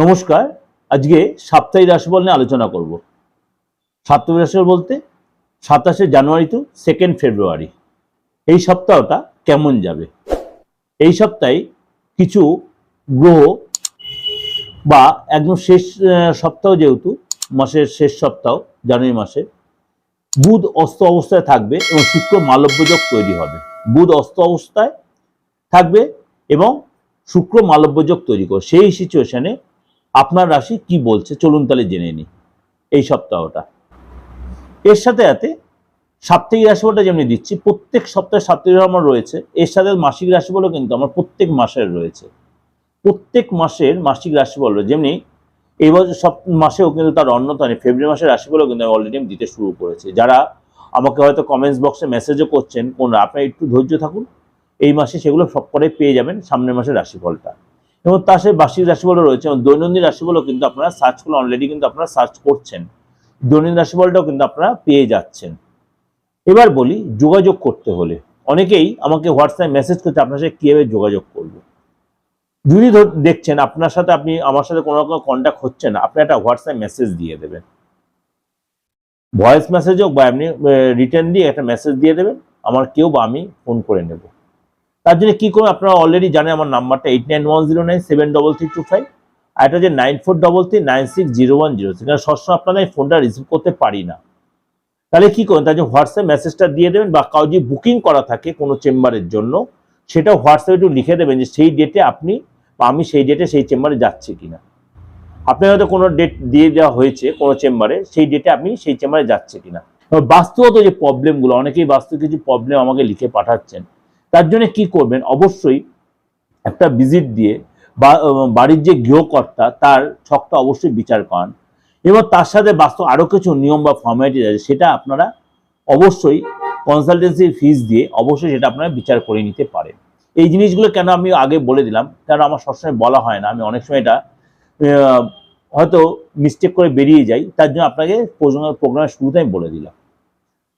নমস্কার, আজকে সাপ্তাহিক রাশিফল নিয়ে আলোচনা করব। সাপ্তাহিক রাশিফল বলতে সাতাশে জানুয়ারি টু সেকেন্ড ফেব্রুয়ারি এই সপ্তাহটা কেমন যাবে? এই সপ্তাহে কিছু গ্রহ বা একদম শেষ সপ্তাহ যেহেতু, মাসের শেষ সপ্তাহ, জানুয়ারি মাসে, বুধ অস্ত অবস্থায় থাকবে এবং শুক্র মালব্যযোগ তৈরি হবে। বুধ অস্ত অবস্থায় থাকবে এবং শুক্র মালব্যযোগ তৈরি করবে। সেই সিচুয়েশনে আপনার রাশি কি বলছে? চলুন তাহলে জেনে নিই এই সপ্তাহটা। এর সাথে সাথে সাপ্তাহিক রাশিফলটা যেমনি দিচ্ছি, প্রত্যেক সপ্তাহে সাপ্তাহিক আমার রয়েছে। এর সাথে মাসিক রাশিফলও কিন্তু আমার প্রত্যেক মাসের রয়েছে। প্রত্যেক মাসের মাসিক রাশিফল যেমনি এই বছর সব মাসেও কিন্তু তার অন্যতম, ফেব্রুয়ারি মাসের রাশিফলও কিন্তু আমি অলরেডি দিতে শুরু করেছি। যারা আমাকে হয়তো কমেন্টস বক্সে মেসেজও করছেন কোন আপনারা একটু ধৈর্য থাকুন। এই মাসে সেগুলো সব করে পেয়ে যাবেন সামনের মাসের রাশিফলটা। এবং তার সাথে বার্ষিক রাশিফলও রয়েছে এবং দৈনন্দিন রাশিফলও কিন্তু আপনারা সার্চ করলে অলরেডি কিন্তু আপনারা সার্চ করছেন। দৈনন্দিন রাশিফলটাও কিন্তু আপনারা পেয়ে যাচ্ছেন। এবার বলি, যোগাযোগ করতে হলে। অনেকেই আমাকে হোয়াটসঅ্যাপে মেসেজ করছে, আপনার সাথে কীভাবে যোগাযোগ করব? যদি দেখছেন, আপনার সাথে আপনি, আমার সাথে কোনো রকম কন্ট্যাক্ট হচ্ছে না, আপনি একটা হোয়াটসঅ্যাপ মেসেজ দিয়ে দেবেন। ভয়েস মেসেজ হোক বা আপনি রিটার্ন দিয়ে একটা মেসেজ দিয়ে দেবেন, আমার কেউ বা আমি ফোন করে নেব। তার জন্য কি করবেন আপনারা অলরেডি জানেন আমার নাম্বারটা eight nine one zero nine seven double three two five আর এটা যে nine four double three nine six zero one zero সেখানে সবসময় আপনাদের এই ফোনটা রিসিভ করতে পারি না। তাহলে কী করবেন তার জন্য হোয়াটসঅ্যাপ মেসেজটা দিয়ে দেবেন বা কাউ যদি বুকিং করা থাকে কোনো চেম্বারের জন্য সেটা হোয়াটসঅ্যাপে একটু লিখে দেবেন যে সেই ডেটে আপনি বা আমি সেই ডেটে সেই চেম্বারে যাচ্ছি কিনা। আপনার হয়তো কোনো ডেট দিয়ে দেওয়া হয়েছে কোনো চেম্বারে, সেই ডেটে আপনি সেই চেম্বারে যাচ্ছে কিনা। এবার বাস্তবত যে প্রবলেমগুলো অনেকেই বাস্তব কিছু প্রবলেম আমাকে লিখে পাঠাচ্ছেন। তার জন্য কি করবেন? অবশ্যই একটা ভিজিট দিয়ে বা বাড়ির যে গৃহকর্তা তার ছকটা অবশ্যই বিচার করান। এবং তার সাথে বাস্তব আরও কিছু নিয়ম বা ফর্মালিটি আছে, সেটা আপনারা অবশ্যই কনসালটেন্সি ফিস দিয়ে অবশ্যই সেটা আপনারা বিচার করে নিতে পারেন। এই জিনিসগুলো কেন আমি আগে বলে দিলাম? কারণ আমার সবসময় বলা হয় না, আমি অনেক সময় এটা হয়তো মিস্টেক করে বেরিয়ে যাই, তার জন্য আপনাকে প্রোগ্রামের শুরুতে আমি বলে দিলাম।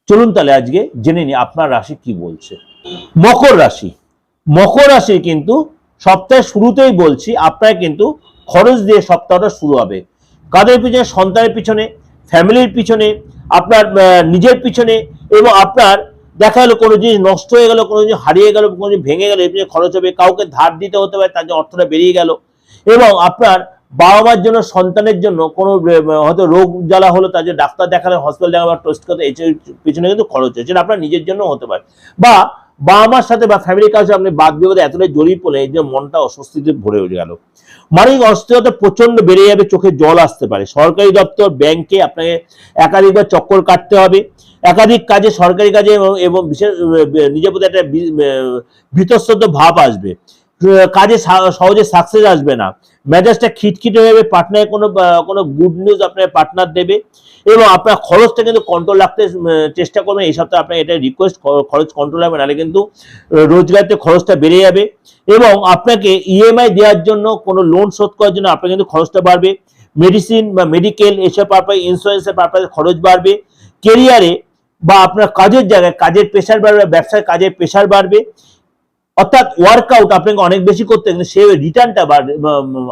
চলুন তাহলে আজকে জেনে নিই আপনার রাশি কি বলছে। মকর রাশি। মকর রাশি কিন্তু সপ্তাহের শুরুতেই বলছি, আপনার কিন্তু খরচ দিয়ে সপ্তাহটা শুরু হবে। কাদের পিছনে? সন্তানের পিছনে, ফ্যামিলির পিছনে, আপনার নিজের পিছনে এবং আপনার দেখা গেলো কোনো জিনিস নষ্ট হয়ে গেল, কোনো জিনিস হারিয়ে গেল, কোনো জিনিস ভেঙে গেল, এর পিছনে খরচ হবে, কাউকে ধার দিতে হতে পারে, তার জন্য অর্থটা বেরিয়ে গেল এবং আপনার বাবা মার জন্য, সন্তানের জন্য কোনো হয়তো রোগ জ্বালা হলো, তার জন্য ডাক্তার দেখালে হসপিটাল দেখাবার টেস্ট করতে এই পিছনে কিন্তু খরচ সেটা আপনার নিজের জন্য হতে পারে। বা বাবা মার সাথে বা ফ্যামিলির কাছে আপনি বাদ বিবাদে এতটাই জড়িয়ে এই যে মনটা অস্বস্তিতে ভরে উঠে গেল। মানসিক অস্থিরতা প্রচণ্ড বেড়ে যাবে, চোখে জল আসতে পারে। সরকারি দপ্তর ব্যাংকে আপনাকে একাধিকবার চক্কর কাটতে হবে। একাধিক কাজে, সরকারি কাজে এবং বিশেষ নিজের প্রতি একটা ভাব আসবে। কাজে সহজে সাকসেস আসবে না। মেজাজটা খিটখিটে হয়ে যাবে পার্টনার কোনো কোনো গুড নিউজ আপনার পার্টনার দেবে এবং আপনার খরচটা কিন্তু কন্ট্রোল রাখতে চেষ্টা করবেন। এই সপ্তাহে আপনার এটা রিকোয়েস্ট খরচ কন্ট্রোল হবে, নাহলে কিন্তু রোজগারতে খরচটা বেড়ে যাবে এবং আপনাকে ইএমআই দেওয়ার জন্য, কোনো লোন শোধ করার জন্য আপনার কিন্তু খরচটা বাড়বে। মেডিসিন বা মেডিকেল এসব পারপাস ইন্স্যুরেন্সের পারপাসে খরচ বাড়বে। কেরিয়ারে বা আপনার কাজের জায়গায়, কাজের প্রেশার বাড়বে ব্যবসায় কাজের প্রেশার বাড়বে। অর্থাৎ ওয়ার্কআউট আপনাকে অনেক বেশি করতে কিন্তু সে রিটার্নটা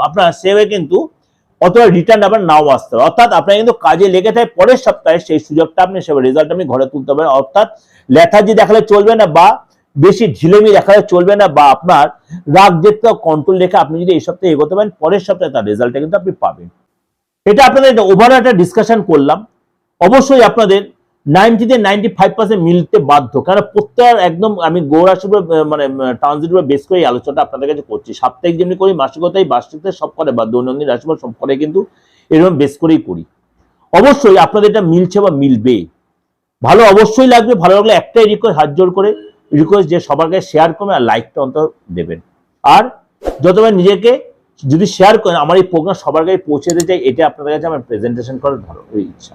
আপনার সেভে কিন্তু অতটা রিটার্ন আবার নাও আসতে হবে অর্থাৎ আপনার কিন্তু কাজে লেগে থাকে পরের সপ্তাহে, সেই সুযোগটা আপনি সেভাবে রেজাল্ট আপনি ঘরে তুলতে পারেন। অর্থাৎ লেথার্জি দেখালে চলবে না বা বেশি ঢিলেমি দেখালে চলবে না বা আপনার রাগ জেদটা কন্ট্রোল রেখে আপনি যদি এই সপ্তাহে এগোতে পারেন, পরের সপ্তাহে তার রেজাল্টটা কিন্তু আপনি পাবেন। এটা আপনাদের ওভারঅল একটা ডিসকাশন করলাম। অবশ্যই আপনাদের নাইনটিতে নাইনটি ফাইভ পার্সেন্ট মিলতে বাধ্য। কারণ প্রত্যেক একদম আমি উপর, মানে ট্রানজিট উপর বেস করে আলোচনাটা আপনাদের কাছে করছি। সাপ্তাহিক যেমনি করি মাসিকতাই বার্ষিকতে সব করে বা দৈনন্দিন রাশিফল সব করে কিন্তু এরকম বেস করেই করি। অবশ্যই আপনাদের এটা মিলছে বা মিলবে। ভালো অবশ্যই লাগবে ভালো লাগলে একটাই রিকোয়েস্ট হাত জোর করে রিকোয়েস্ট যে সবার কাছে শেয়ার করবেন আর লাইকটা অন্তত দেবেন। আর যতবার নিজেকে যদি শেয়ার করেন আমার এই প্রোগ্রাম সবার কাছে পৌঁছে দিতে চাই এটা আপনাদের কাছে আমার প্রেজেন্টেশন করার ধরো ওই ইচ্ছা।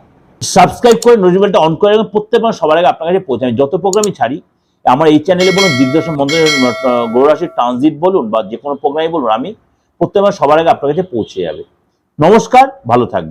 সাবস্ক্রাইব করে নোটিফিকেশনটা অন করে রাখবেন। প্রত্যেক সবার আগে আপনার কাছে পৌঁছে আমি যত প্রোগ্রামই ছাড়ি, আমার এই চ্যানেলে বলুন, দিগদর্শন মন্দিরের গৌরাশির ট্রানজিট বলুন বা যে কোনো প্রোগ্রামই বলুন, আমি প্রত্যেক মাস সবার আগে আপনার কাছে পৌঁছে যাবে। নমস্কার, ভালো থাকবেন।